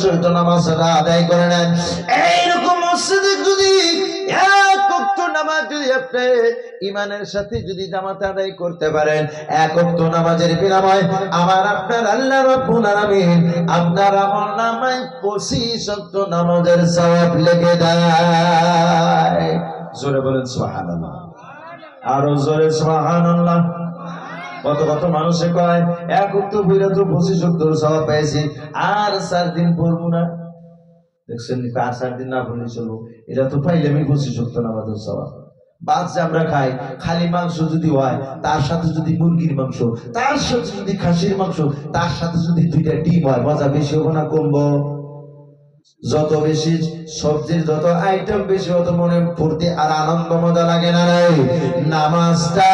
চরিত নামাজটা আদায় করে নেন। এইরকম মসজিদে যদি নামাজ আমার আপনার আল্লাহ রাব্বুল আলামিন আপনার আমল নামায় 25 ওয়াক্ত নামাজের সওয়াব লিখে দেয়। জোরে বলেন সুবহানাল্লাহ। আরও জোরে সুবহানাল্লাহ। কত কত মানুষে কয়, এক উক্ত বইরা তো পঁচিশ উক্তর সবাব পেয়েছি, আর চার দিন পড়ব না। দেখছেন আর চার দিন না পড়লে চলবো। এটা তো পাইলে আমি পঁচিশ উক্ত আমাদের সবাব বাদ যে আমরা খাই, খালি মাংস যদি হয়, তার সাথে যদি মুরগির মাংস, তার সাথে যদি খাসির মাংস, তার সাথে যদি দুইটা ডিম হয়, মজা বেশি হব না, কমবো? যত বেশি সবজির যত আইটেম বেশি হতো মনে ফুর্তি আর আনন্দ মজা লাগে না রে। নামাজটা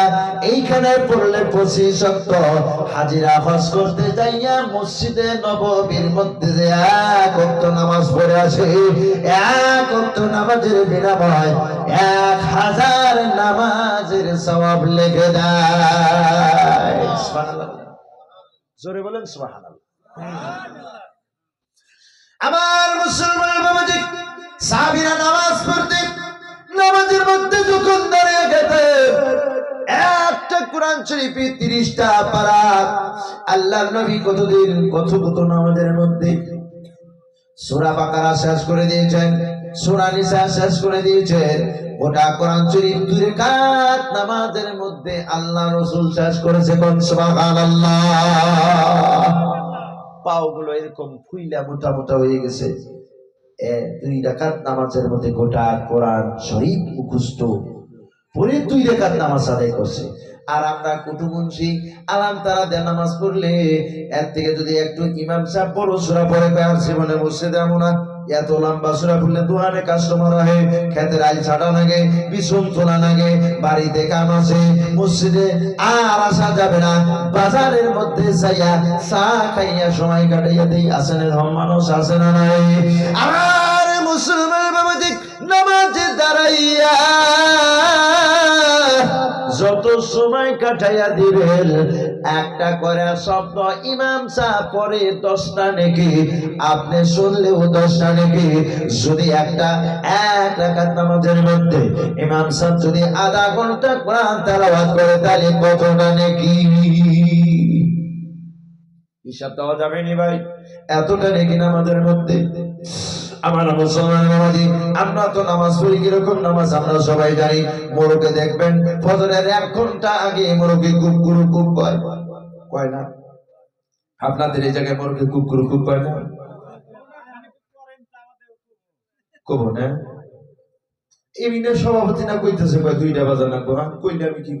এইখানে পড়লে পঁচিশ শক্ত। হাজিরা হজ করতে যাইয়া মসজিদে নববীর মধ্যে যে এক অক্ত নামাজ পড়ে আসে, এক অক্ত নামাজের বিনিময় এক হাজার নামাজের সওয়াব লেগে দেয়। জোরে বলেন সুবহানাল্লাহ। আমার মুসলমান বাবাজি, সাহাবীরা নামাজ পড়তে, নামাজের মধ্যে যখন দাঁড়িয়ে গেছে, একটা শরীফে পারা, আল্লাহর নবী কতদিন কত কত নামাজের মধ্যে? সূরা বাকারা শেষ করে দিয়েছেন, সূরা নিসা শেষ করে দিয়েছেন ওটা কোরআন শরীফ দুই নামাজের মধ্যে আল্লাহ রাসূল শেষ করেছে কোন? সুবহানাল্লাহ। গুলো এরকম ফুইলা মোটা মোটা হয়ে গেছে। দুই রেখাত নামাজের মধ্যে গোটা কোরআন শরীফ মুখস্থ পরে দুই রেখাত নামাজ আদায় করছে। আর আমরা কুটুমুন্সি আলাম তারা দেয় নামাজ পড়লে এর থেকে যদি একটু ইমাম সাহেব বড় সুরা পরে আর জীবনে মসজিদে না এত লম্বা সুরা পড়লে দোকানে কাস্টমার হয় খেতের আইল ছাড়া লাগে বিছুন তোলা লাগে বাড়িতে কাম আছে, মসজিদে আর আসা যাবে না। বাজারের মধ্যে যাইয়া চা খাইয়া সময় কাটাইয়া দেই আসেন মানুষ আসে না নাই? আর মুসলমান বাবাজি নামাজে দাঁড়াইয়া যত সময় কাটাইয়া দিবেন একটা করে শব্দ ইমাম সাহ পরে দশটা নাকি? আপনি শুনলেও দশটা নাকি? যদি একটা, এক রাখাত নামাজের মধ্যে ইমাম সাহেব যদি আধা ঘণ্টা কোরআন তেলাওয়াত করে, তাহলে কতটা নাকি? হিসাব দেওয়া যাবে নি ভাই? এতটা নাকি নামাজের মধ্যে? আমার মুসলমান নামাজি, আমরা তো নামাজ পড়ি, কীরকম নামাজ আমরা সবাই জানি। মোরকে দেখবেন, ফজরের এক ঘণ্টা আগে মোরকে গুরু কুক কয়। কয় না? আপনাদের এই জায়গায় মোরকে কুকুরু কুক কয় না? কব না? এমনি সভাপতি না কইতেছে, কয় দুইটা বাজার না কইলে আমি কি